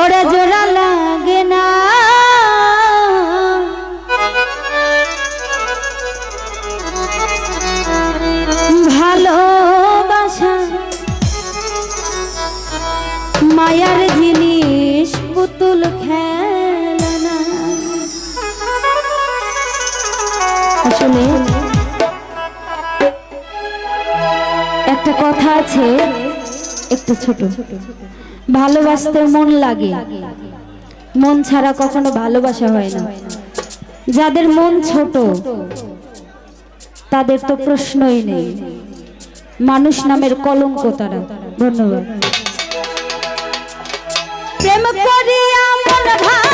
ওরা জোড়া লাগে না। ভালোবাসা মায়ার জিনিস, পুতুল খেলনা। আসলে একটা কথা আছে, একটু ছোট। ছোট ভালোবাসতে মন লাগে। মন ছাড়া কখনো ভালোবাসা হয় না। যাদের মন ছোট, তাদের তো প্রশ্নই নেই। মানুষ নামের কলঙ্ক তারা। ধন্যবাদ। প্রেম করিয়া মন ভালো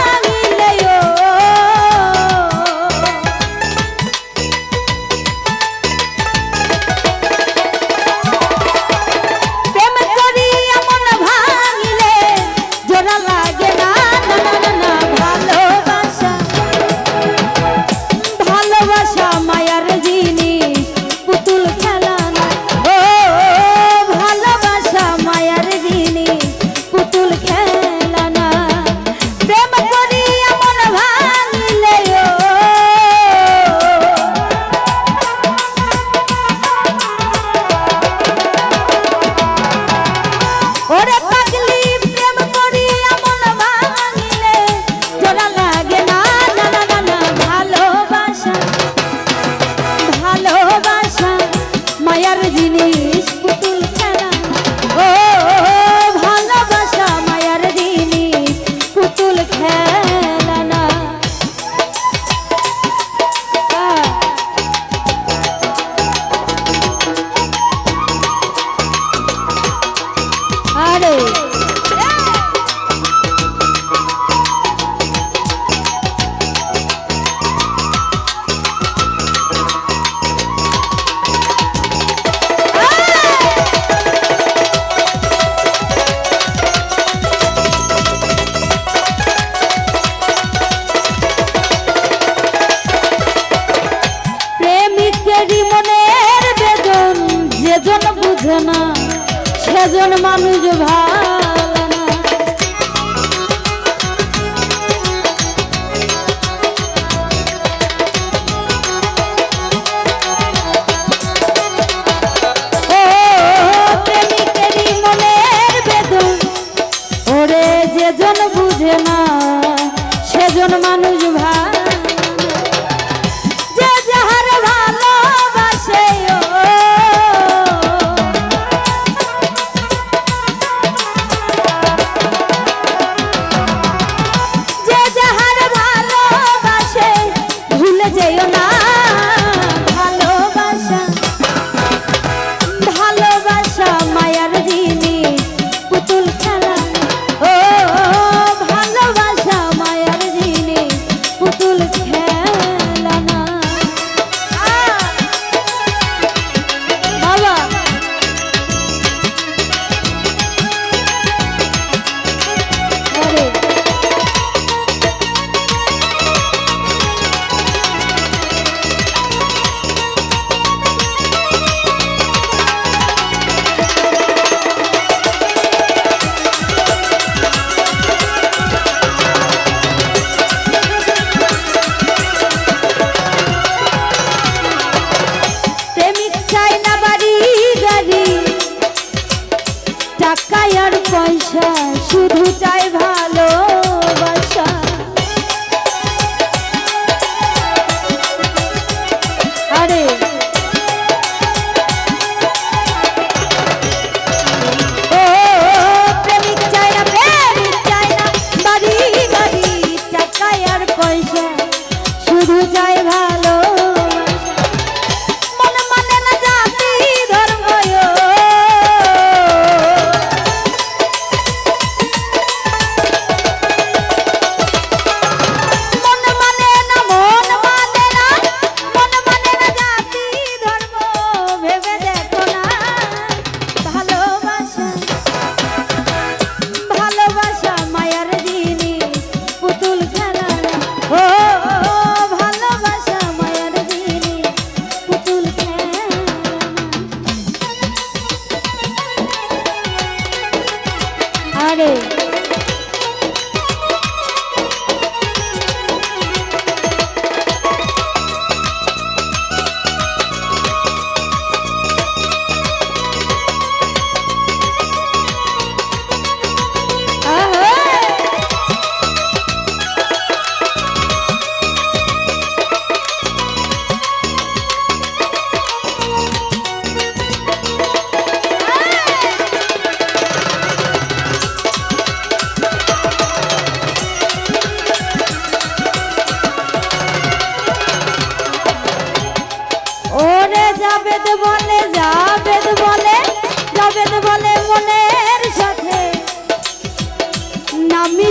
আমি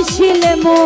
মো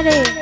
Hare